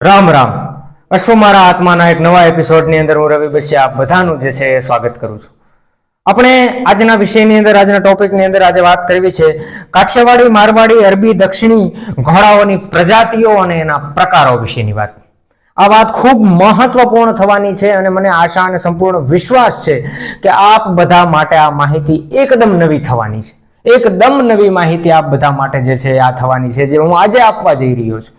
રામ રામ. અશ્વ મારા આત્માના એક નવા એપિસોડની અંદર હું રવિ બસિયા આપ બધાનું જે છે એ સ્વાગત કરું છું. આપણે આજના વિષયની અંદર, આજના ટોપિકની અંદર આજે વાત કરવી છે કાઠિયાવાડી, મારવાડી, અરબી, દક્ષિણી ઘોડાઓની પ્રજાતિઓ અને એના પ્રકારો વિશેની વાત. આ વાત ખૂબ મહત્વપૂર્ણ થવાની છે અને મને આશા અને સંપૂર્ણ વિશ્વાસ છે કે આપ બધા માટે આ માહિતી એકદમ નવી થવાની છે. એકદમ નવી માહિતી આપ બધા માટે જે છે આ થવાની છે, જે હું આજે આપવા જઈ રહ્યો છું.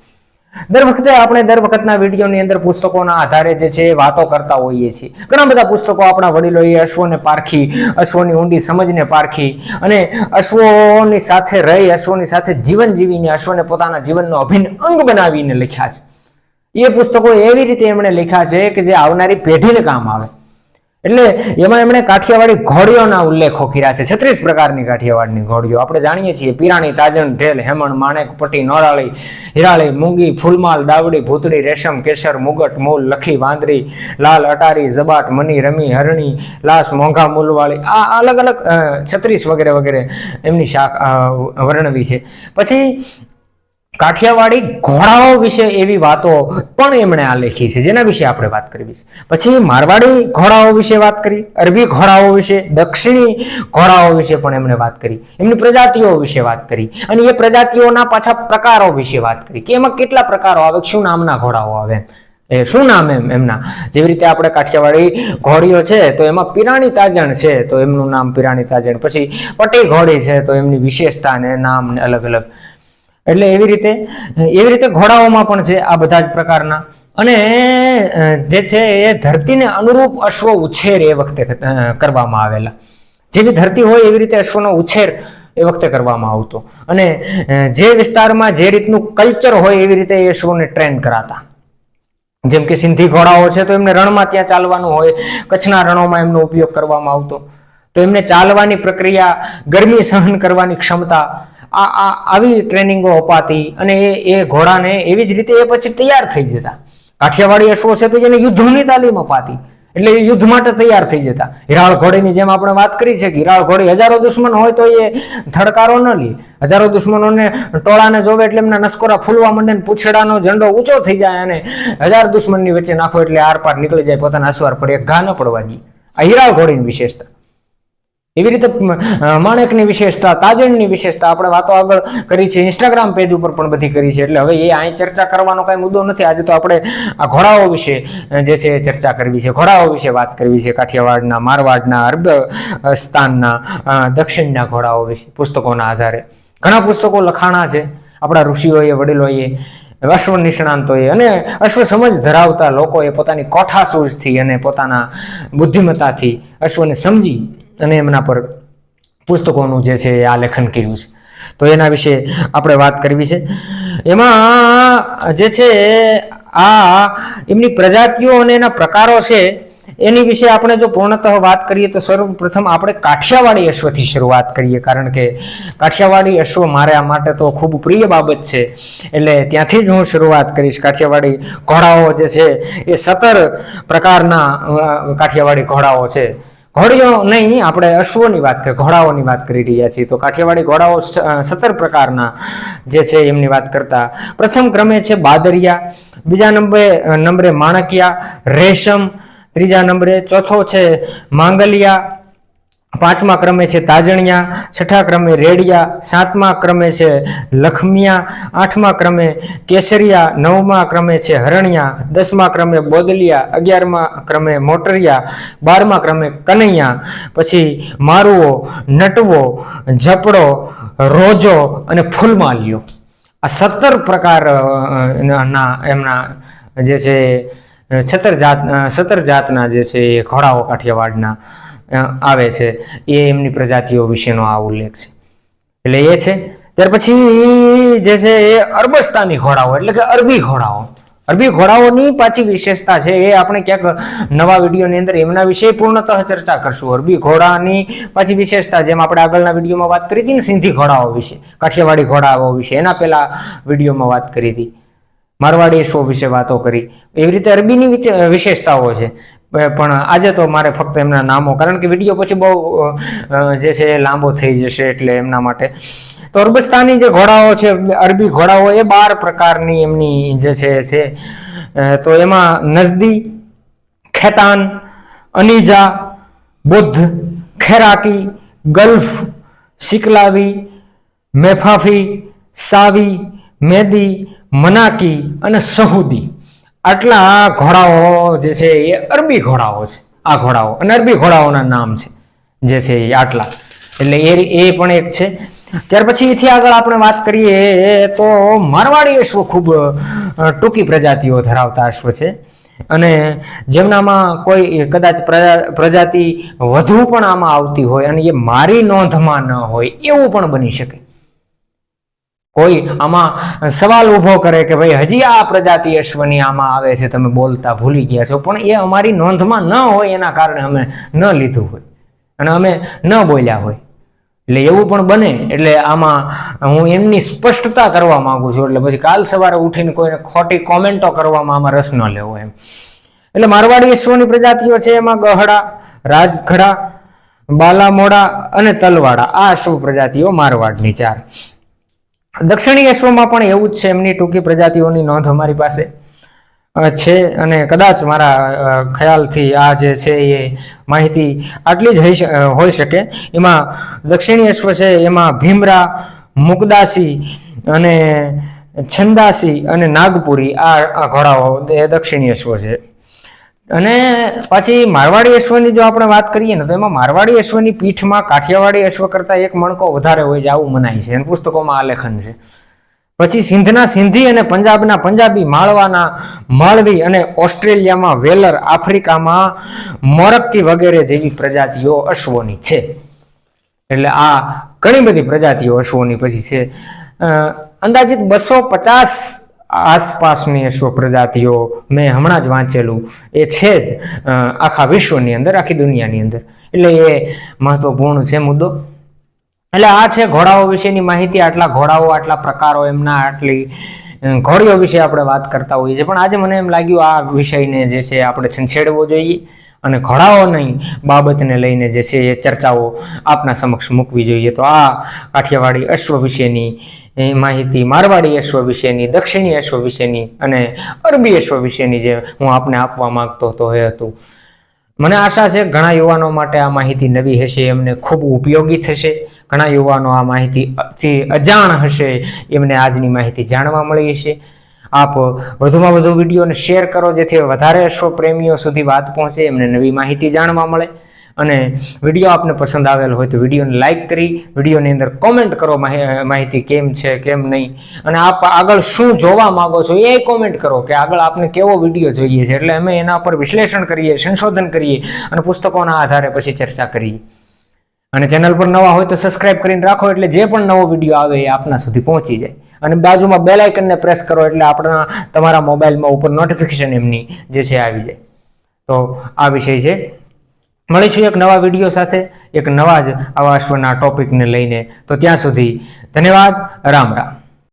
દર વખતે આપણે દર વખતના વિડીયોની અંદર પુસ્તકોના આધારે જે છે વાતો કરતા હોઈએ છીએ. ઘણા બધા પુસ્તકો આપણા વડીલોએ અશ્વને પારખી, અશ્વની ઊંડી સમજને પારખી અને અશ્વોની સાથે રહી, અશ્વની સાથે જીવન જીવીને અશ્વને પોતાના જીવનનો અભિન્ન અંગ બનાવીને લખ્યા છે. એ પુસ્તકો એવી રીતે એમણે લખ્યા છે કે જે આવનારી પેઢીને કામ આવે. એટલે એમાં એમણે કાઠિયાવાડી ઘોડીઓના ઉલ્લેખો કર્યા છે. છત્રીસ પ્રકારની કાઠિયાવાડની ઘોડીઓ. આપણે જાણીએ છીએ પીરાણી, તાજણ, ઢેલ, હેમણ, માણેક પટ્ટી નોરાળી, હિરાળી, મૂંગી, ફૂલમાલ, દાવડી ભૂતળી રેશમ, કેસર, મુગટ, મૂલ, લખી, વાંદરી, લાલ, અટારી જબાટ મની, રમી, હરણી લાસ મોંઘા, મૂલવાળી, આ અલગ અલગ છત્રીસ વગેરે વગેરે એમની શાખ વર્ણવી છે. પછી કાઠિયાવાડી ઘોડાઓ વિશે એવી વાતો પણ એમણે આ લેખી છે. જેના વિશે આપણે વાત કરવી છે. પછી મારવાડી ઘોડાઓ વિશે વાત કરી, અરબી ઘોડાઓ વિશે, દક્ષિણી ઘોડાઓ વિશે પણ એમણે વાત કરી, એમની પ્રજાતિઓ વિશે વાત કરી અને એ પ્રજાતિઓના પાછા પ્રકારો વિશે વાત કરી કે એમાં કેટલા પ્રકારો આવે, શું નામના ઘોડાઓ આવે? એ શું નામ એમ, એમના? જેવી રીતે આપણે કાઠિયાવાડી ઘોડીઓ છે, તો એમાં પિરાણી તાજણ છે, તો એમનું નામ પિરાણી તાજણ. પછી પટી ઘોડી છે, તો એમની વિશેષતા ને નામ અલગ અલગ એટલે એવી રીતે એવી રીતે ઘોડાઓમાં પણ છે આ બધા જ પ્રકારના. અને જે છે એ ધરતીને અનુરૂપ અશ્વ ઉછેર એ વખતે કરવામાં આવેલા. જેવી ધરતી હોય એવી રીતે અશ્વનો ઉછેર એ વખતે કરવામાં આવતો. અને જે વિસ્તારમાં જે રીતનું કલ્ચર હોય એવી રીતે એ અશ્વને ટ્રેન કરાતા. જેમ કે સિંધી ઘોડાઓ છે તો એમને રણમાં ત્યાં ચાલવાનું હોય, કચ્છના રણોમાં એમનો ઉપયોગ કરવામાં આવતો. તો એમને ચાલવાની પ્રક્રિયા ગરમી સહન કરવાની ક્ષમતા આ આ, આવી ટ્રેનિંગો અપાતી અને એ એ ઘોડાને એવી જ રીતે એ પછી તૈયાર થઈ જતા. કાઠિયાવાડી અશ્વો છે એને યુદ્ધની તાલીમ અપાતી. એટલે યુદ્ધ માટે તૈયાર થઈ જતા. હિરાળ ઘોડીની જેમ આપણે વાત કરી છે કે હિરાળ ઘોડી હજારો દુશ્મન હોય તો એ થડકારો ન લે. હજારો દુશ્મનોને ટોળાને જોવે એટલે એમના નસકોરા ફૂલવા માંડે ને પૂછડાનો ઝંડો ઊંચો થઈ જાય અને હજાર દુશ્મનની વચ્ચે નાખો એટલે આરપાર નીકળી જાય પોતાના અસવાર પર એક ઘા ન પડવા દે. આ હિરાળ ઘોડીની વિશેષતા. એવી રીતે માણેકની વિશેષતા, તાજણની વિશેષતા આપણે વાતો આગળ કરી છે. ઇન્સ્ટાગ્રામ પેજ ઉપર પણ બધી કરી છે. એટલે હવે એ અહીં ચર્ચા કરવાનો કાંઈ મુદ્દો નથી. આજે તો આપણે આ ઘોડાઓ વિશે જે છે ચર્ચા કરવી છે. ઘોડાઓ વિશે વાત કરવી છે. કાઠિયાવાડના, મારવાડના અરબ સ્થાનના દક્ષિણના ઘોડાઓ વિશે, પુસ્તકોના આધારે. ઘણા પુસ્તકો લખાણા છે. આપણા ઋષિઓએ, વડીલોએ, અશ્વ નિષ્ણાંતોએ અને અશ્વ સમજ ધરાવતા લોકોએ પોતાની કોઠાસૂઝથી અને પોતાના બુદ્ધિમત્તાથી અશ્વને સમજી અને એમના પર પુસ્તકોનું જે છે એ લેખન કર્યું છે. તો એના વિશે આપણે વાત કરવી છે. એમાં જે છે આ એમની પ્રજાતિઓ અને એના પ્રકારો છે, એની વિશે આપણે જો પૂર્ણતઃ વાત કરીએ તો સર્વપ્રથમ આપણે કાઠિયાવાડી અશ્વથી શરૂઆત કરીએ. કારણ કે કાઠિયાવાડી અશ્વ મારા માટે તો ખૂબ પ્રિય બાબત છે. એટલે ત્યાંથી જ હું શરૂઆત કરીશ. કાઠિયાવાડી ઘોડાઓ જે છે એ સત્તર પ્રકારના કાઠિયાવાડી ઘોડાઓ છે. ઘોડીઓ નહીં, આપણે અશ્વોની વાત કરી, ઘોડાઓની વાત કરી રહ્યા છીએ. તો કાઠિયાવાડી ઘોડાઓ સત્તર પ્રકારના જે છે એમની વાત કરતા. પ્રથમ ક્રમે છે બાદરિયા, બીજા નંબરે નંબરે માણકિયા, રેશમ, ત્રીજા નંબરે ચોથો છે માંગલિયા પાંચમા ક્રમે છે તાજણિયા છઠ્ઠા ક્રમે રેડિયા સાતમા ક્રમે છે લખમિયા આઠમા ક્રમે કેસરિયા નવમા ક્રમે છે હરણિયા દસમા ક્રમે બોદલિયા અગિયારમા ક્રમે મોટરિયા બારમા ક્રમે કનૈયા પછી મારુઓ નટવો ઝપડો રોજો અને ફૂલમાલિયો આ સત્તર પ્રકાર અ, ના ના એમના જે છે છતર જાત સત્તર જાતના જે છે ઘોડાઓ કાઠિયાવાડના આવે છે. એ એમની પ્રજાતિઓ વિશેનો આ ઉલ્લેખ છે. એટલે એ છે. ત્યાર પછી જે છે એ અરબસ્તાની ઘોડાઓ, એટલે કે અરબી ઘોડાઓ. અરબી ઘોડાઓની પાછી વિશેષતા છે. એ આપણે ક્યાંક નવા વિડીયોની અંદર એમના વિશે પૂર્ણતઃ ચર્ચા કરશું. અરબી ઘોડાની પાછી વિશેષતા, જેમ આપણે આગળના વિડીયોમાં વાત કરી હતી ને સિંધી ઘોડાઓ વિશે, કાઠિયાવાડી ઘોડાઓ વિશે, એના પહેલા વિડીયોમાં વાત કરી હતી. મારવાડી શો વિશે વાતો કરી. એવી રીતે અરબીની વિશેષતાઓ છે. પણ આજે તો મારે ફક્ત એમના નામો, કારણ કે વીડિયો પછી બહુ જે છે એ લાંબો થઈ જશે એટલે એમના માટે. તો અરબસ્તાની જે ઘોડાઓ છે, અરબી ઘોડાઓ, એ બાર પ્રકારની એમની જે છે છે તો એમાં નજદી ખેતાન, અનીજા, બુદ્ધ, ખેરાકી, ગલ્ફ, સિકલાવી, મેફાફી, સાવી, મેદી, મનાકી અને સહુદી. આટલા ઘોડાઓ જે છે એ અરબી ઘોડાઓ છે. આ ઘોડાઓ અને અરબી ઘોડાઓના નામ છે. જે છે એ આટલા. એટલે એ એ પણ એક છે. ત્યાર પછી એથી આગળ આપણે વાત કરીએ તો મારવાડી અશ્વ ખૂબ ટૂંકી પ્રજાતિઓ ધરાવતા અશ્વ છે. અને જેમનામાં કોઈ કદાચ પ્રજા- પ્રજાતિ વધુ પણ આમાં આવતી હોય અને એ મારી નોંધમાં ન હોય એવું પણ બની શકે. કોઈ આમાં સવાલ ઊભો કરે કે ભાઈ, હજી આ પ્રજાતિ અશ્વની આમાં આવે છે, તમે બોલતા ભૂલી ગયા છો. પણ એ અમારી નોંધમાં ન હોય એના કારણે અમે ન લીધું હોય અને અમે ન બોલ્યા હોય. એટલે એવું પણ બને, એટલે આમાં હું એમની સ્પષ્ટતા કરવા માંગુ છું. એટલે પછી કાલ સવારે ઉઠીને કોઈને ખોટી કોમેન્ટો કરવામાં આમાં રસ ન લેવો એમ. એટલે મારવાડી અશ્વની પ્રજાતિઓ છે એમાં ગહડા, રાજઘડા, બાલામોડા અને તલવાડા. આ અશ્વ પ્રજાતિઓ મારવાડની ચાર. દક્ષિણી અશ્વમાં પણ એવું જ છે, એમની ટૂંકી પ્રજાતિઓની નોંધ અમારી પાસે છે અને કદાચ મારા ખ્યાલથી આ જે છે એ માહિતી આટલી જ હોઈ શકે. એમાં દક્ષિણી અશ્વ છે, એમાં ભીમરા, મુકદાસી અને છંદાસી અને નાગપુરી આ ઘોડાઓ, એ દક્ષિણી અશ્વ છે. અને પછી મારવાડી અશ્વની જો આપણે વાત કરીએ ને, તો એમાં મારવાડી અશ્વની પીઠમાં કાઠિયાવાડી અશ્વ કરતા એક મણકો વધારે હોય છે, આવું મનાય છે. પુસ્તકોમાં આલેખન છે. પછી સિંધના સિંધી અને પંજાબના પંજાબી માળવાના માળવી અને ઓસ્ટ્રેલિયામાં વેલર આફ્રિકામાં મોરક્કી વગેરે જેવી પ્રજાતિઓ અશ્વોની છે. એટલે આ ઘણી બધી પ્રજાતિઓ અશ્વોની પછી છે. અંદાજિત બસો પચાસ આસપાસની અશ્વ પ્રજાતિઓ મેં હમણાં જ વાંચેલું. એ છે જ આખા વિશ્વની અંદર, આખી દુનિયાની અંદર. એટલે એ મહત્વપૂર્ણ છે મુદ્દો. એટલે આ છે ઘોડાઓ વિશેની માહિતી, આટલા ઘોડાઓ, આટલા પ્રકારો, એમના આટલી ઘોડીઓ વિશે આપણે વાત કરતા હોઈએ છીએ. પણ આજે મને એમ લાગ્યું આ વિષયને જે છે આપણે છંછેડવો જોઈએ અને ઘોડાઓની બાબતને લઈને જે છે એ ચર્ચાઓ આપના સમક્ષ મૂકવી જોઈએ. તો આ કાઠિયાવાડી અશ્વ વિશેની માહિતી મારવાડી અશ્વ વિશેની, દક્ષિણી અશ્વ વિશેની અને અરબી અશ્વ વિશેની જે હું આપને આપવા માંગતો હતો એ હતું. મને આશા છે ઘણા યુવાનો માટે આ માહિતી નવી હશે, એમને ખૂબ ઉપયોગી થશે. ઘણા યુવાનો આ માહિતીથી અજાણ હશે, એમને આજની માહિતી જાણવા મળી હશે. આપ વધુમાં વધુ વિડીયોને શેર કરો, જેથી વધારે અશ્વ પ્રેમીઓ સુધી વાત પહોંચે, એમને નવી માહિતી જાણવા મળે. અને વીડિયો આપને પસંદ આવેલ હોય તો વિડીયોને લાઇક કરી, વિડીયોની અંદર કોમેન્ટ કરો માહિ- માહિતી કેમ છે, કેમ નહીં, અને આપ આગળ શું જોવા માગો છો એ કોમેન્ટ કરો કે આગળ આપને કેવો વીડિયો જોઈએ છે. એટલે અમે એના પર વિશ્લેષણ કરીએ, સંશોધન કરીએ અને પુસ્તકોના આધારે પછી ચર્ચા કરીએ. અને ચેનલ પર નવા હોય તો સબસ્ક્રાઇબ કરીને રાખો એટલે જે પણ નવો વીડિયો આવે એ આપના સુધી પહોંચી જાય. અને બાજુમાં બેલ આઇકનને પ્રેસ કરો એટલે આપણા, તમારા મોબાઈલમાં ઉપર નોટિફિકેશન એમની જે છે આવી જાય. તો આ વિષય છે. મળીશું એક નવા વીડિયો સાથે, એક નવા જ આવા અશ્વના ટોપિકને લઈને. તો ત્યાં સુધી ધન્યવાદ, રામ રામ.